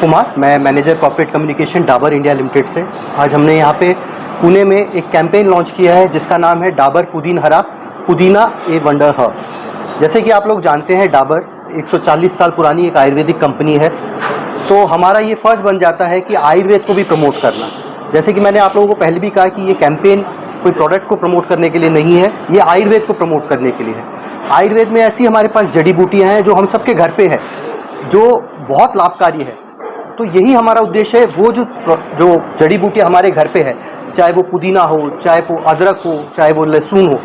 कुमार, मैं manager corporate communication Dabur India Limited से। आज हमने यहाँ पे पुणे में एक कैंपेन लॉन्च किया है, जिसका नाम है डाबर पुदीन हरा पुदीना ए वंडर हब जैसे कि आप लोग जानते हैं डाबर 140 साल पुरानी एक आयुर्वेदिक कंपनी है। तो हमारा ये फ़र्ज़ बन जाता है कि आयुर्वेद को भी प्रमोट करना। जैसे कि मैंने आप लोगों को पहले भी कहा कि ये कैंपेन कोई प्रोडक्ट को प्रमोट करने के लिए नहीं है, ये आयुर्वेद को प्रमोट करने के लिए है। आयुर्वेद में ऐसी हमारे पास जड़ी बूटियाँ हैं जो हम सबके घर पे है, जो बहुत लाभकारी है। तो यही हमारा उद्देश्य है। वो जो जो जड़ी बूटियाँ हमारे घर पे है, चाहे वो पुदीना हो, चाहे वो अदरक हो, चाहे वो लहसुन हो,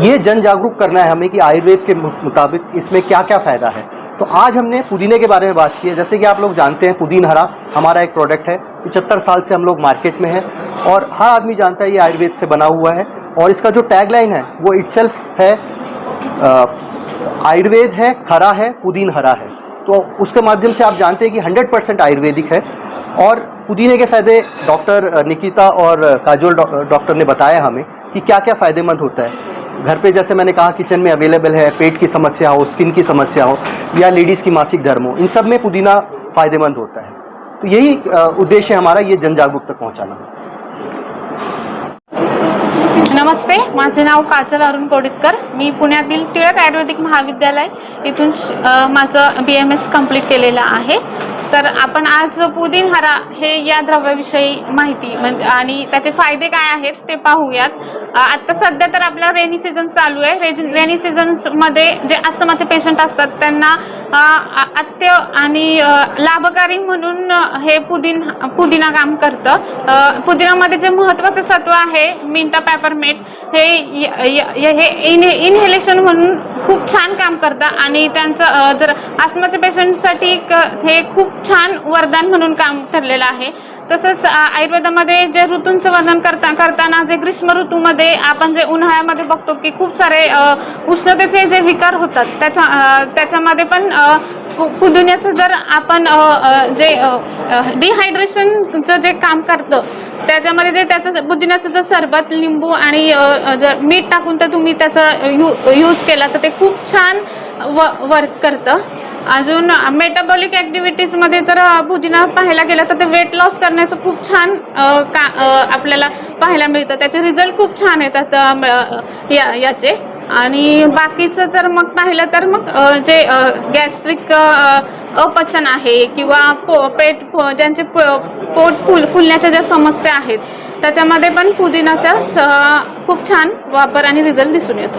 ये जन जागरूक करना है हमें कि आयुर्वेद के मुताबिक इसमें क्या क्या फ़ायदा है। तो आज हमने पुदीने के बारे में बात की है। जैसे कि आप लोग जानते हैं पुदीन हरा हमारा एक प्रोडक्ट है। पचहत्तर साल से हम लोग मार्केट में हैं और हर आदमी जानता है ये आयुर्वेद से बना हुआ है और इसका जो टैगलाइन है, वो इट्सल्फ है आयुर्वेद है, खरा है पुदीन हरा है। तो उसके माध्यम से आप जानते हैं कि 100 परसेंट आयुर्वेदिक है। और पुदीने के फ़ायदे डॉक्टर निकिता और काजोल डॉक्टर ने बताया हमें कि क्या क्या फ़ायदेमंद होता है। घर पे जैसे मैंने कहा, किचन में अवेलेबल है, पेट की समस्या हो, स्किन की समस्या हो, या लेडीज़ की मासिक धर्म हो, इन सब में पुदीना फ़ायदेमंद होता है। तो यही उद्देश्य हमारा ये जन जागरूक तक पहुँचाना। नमस्ते माझे नाव काजल अरुण कोडितकर. मी पुण्यातील टिळक आयुर्वेदिक महाविद्यालय इथून माझं बी एम एस कंप्लीट केलेलं आहे. तर आपण आज पुदिन हरा हे या द्रव्याविषयी माहिती म्हणजे आणि त्याचे फायदे काय आहेत ते पाहूयात. आत्ता सध्या तर आपला रेनी सीझन चालू आहे. रेज रेनी सीझन्समध्ये जे अस्थमाचे पेशंट असतात त्यांना अत्य आणि लाभकारी म्हणून हे पुदिन पुदिना काम करतं. पुदिनामध्ये जे महत्त्वाचं सत्व आहे मिंटा पॅपरमेट हे य- य- हे इनहेलेशन म्हणून खूप छान काम करतं आणि त्यांचं जर आस्माच्या पेशंटसाठी क- हे खूप छान वरदान म्हणून काम ठरलेलं आहे. तसंच आयुर्वेदामध्ये जे ऋतूंचं वर्णन करता करताना जे ग्रीष्म ऋतूमध्ये आपण जे उन्हाळ्यामध्ये बघतो की खूप सारे उष्णतेचे जे विकार होतात त्याच्या त्याच्यामध्ये पण पु- पुदिन्याचं जर आपण जे डिहायड्रेशनचं जे काम करतं त्याच्यामध्ये जे त्याचं पुदिन्याचं जर सरबत लिंबू आणि जर मीठ टाकून तर तुम्ही त्याचा यू यूज केला तर ते खूप छान व वर्क करतं. अजून मेटाबॉलिक ॲक्टिव्हिटीजमध्ये जर पुदिना पाहायला गेलं तर ते वेट लॉस करण्याचं खूप छान का आपल्याला पाहायला मिळतं. त्याचे रिझल्ट खूप छान येतात म- या याचे. आणि बाकीचं जर मग पाहिलं तर मग जे गॅस्ट्रिक अपचन आहे किंवा पो पेट ज्यांचे प- पोट फुल फुलण्याच्या ज्या समस्या आहेत त्याच्यामध्ये पण पुदिनाचा स- खूप छान वापर आणि रिझल्ट दिसून येतो.